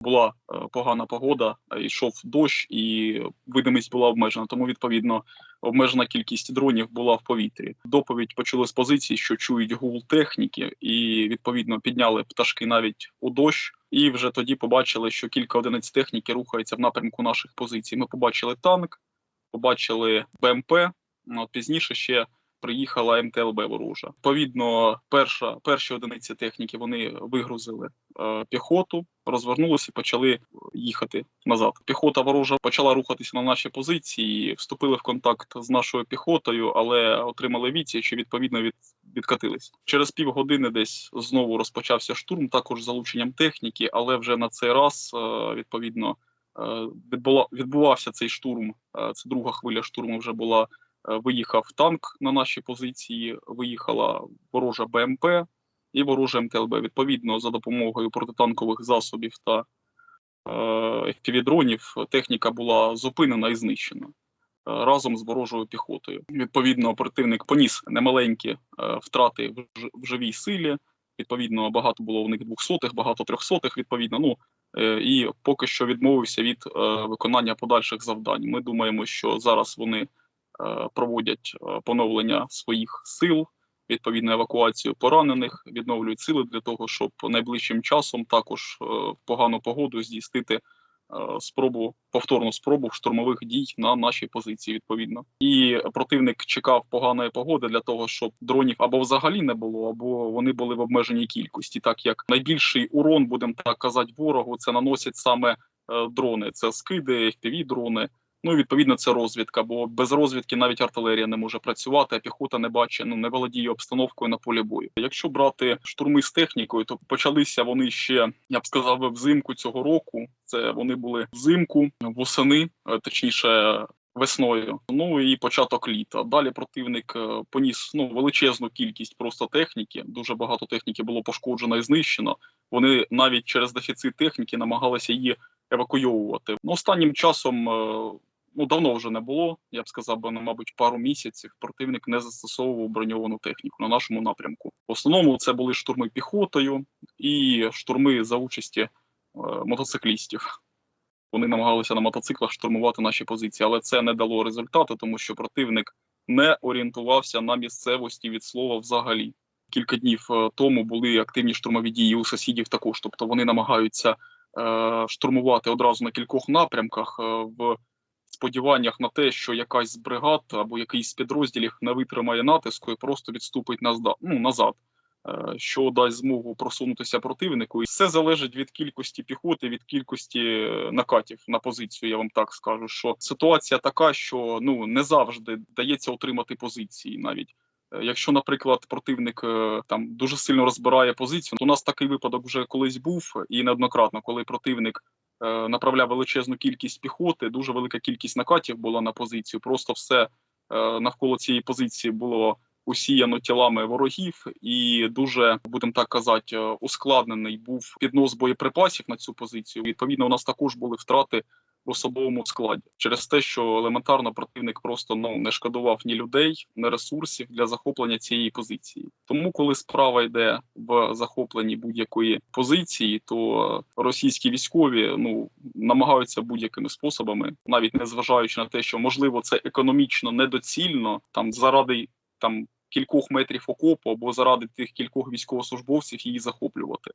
була е, погана погода, е, йшов дощ, і видимість була обмежена. Тому відповідно обмежена кількість дронів була в повітрі. Доповідь почули з позиції, що чують гул техніки, і відповідно підняли пташки навіть у дощ. І вже тоді побачили, що кілька одиниць техніки рухається в напрямку наших позицій. Ми побачили танк, побачили БМП. Ну, пізніше ще приїхала МТЛБ ворожа. Відповідно, перша перші одиниці техніки вони вигрузили е, піхоту, розвернулися почали їхати назад. Піхота ворожа почала рухатися на наші позиції, вступили в контакт з нашою піхотою, але отримали відсіч, що відповідно від відкатились. Через півгодини десь знову розпочався штурм, також з залученням техніки, але вже на цей раз е, відповідно е, відбула відбувався цей штурм. е, Це друга хвиля штурму вже була. Е, Виїхав танк на наші позиції, виїхала ворожа БМП і ворожа МТЛБ. Відповідно, за допомогою протитанкових засобів та FPV-дронів техніка була зупинена і знищена е, разом з ворожою піхотою. Відповідно, противник поніс немаленькі е, втрати в живій силі. Відповідно, багато було у них двохсотих, багато трьохсотих. Відповідно, ну е, і поки що відмовився від е, виконання подальших завдань. Ми думаємо, що зараз вони е, проводять е, поновлення своїх сил, відповідно евакуацію поранених, відновлюють сили для того, щоб найближчим часом також е, в погану погоду здійснити е, спробу повторну спробу штурмових дій на нашій позиції. Відповідно, і противник чекав поганої погоди для того, щоб дронів або взагалі не було, або вони були в обмеженій кількості, так як найбільший урон, будемо так казати, ворогу це наносять саме е, дрони, це скиди, fpv дрони. Ну, відповідно, це розвідка, бо без розвідки навіть артилерія не може працювати, а піхота не бачить, ну не володіє обстановкою на полі бою. Якщо брати штурми з технікою, то почалися вони ще, я б сказав, взимку цього року. Це вони були взимку, восени, е, точніше. Весною, ну і початок літа. Далі противник е, поніс ну величезну кількість просто техніки. Дуже багато техніки було пошкоджено і знищено. Вони навіть через дефіцит техніки намагалися її евакуйовувати. Ну, останнім часом е, ну давно вже не було. Я б сказав, би, ну, мабуть, пару місяців противник не застосовував броньовану техніку на нашому напрямку. В основному це були штурми піхотою і штурми за участі е, мотоциклістів. Вони намагалися на мотоциклах штурмувати наші позиції, але це не дало результату, тому що противник не орієнтувався на місцевості від слова взагалі. Кілька днів е, тому були активні штурмові дії у сусідів також, тобто вони намагаються е, штурмувати одразу на кількох напрямках е, в сподіваннях на те, що якась з бригад або якийсь з підрозділів не витримає натиску і просто відступить назад, ну, назад, е, що дасть змогу просунутися противнику. І все залежить від кількості піхоти, від кількості е, накатів на позицію. Я вам так скажу, що ситуація така, що ну не завжди дається отримати позиції навіть. Е, Якщо, наприклад, противник там дуже сильно розбирає позицію, то у нас такий випадок вже колись був і неоднократно, коли противник направляв величезну кількість піхоти, дуже велика кількість накатів була на позицію. Просто все е, навколо цієї позиції було усіяно тілами ворогів, і дуже будемо так казати, е, ускладнений був піднос боєприпасів на цю позицію. Відповідно, у нас також були втрати в особовому складі через те, що елементарно противник просто ну не шкодував ні людей, ні ресурсів для захоплення цієї позиції. Тому, коли справа йде в захопленні будь-якої позиції, то російські військові ну намагаються будь-якими способами, навіть не зважаючи на те, що можливо це економічно недоцільно, там заради там кількох метрів окопу або заради тих кількох військовослужбовців її захоплювати.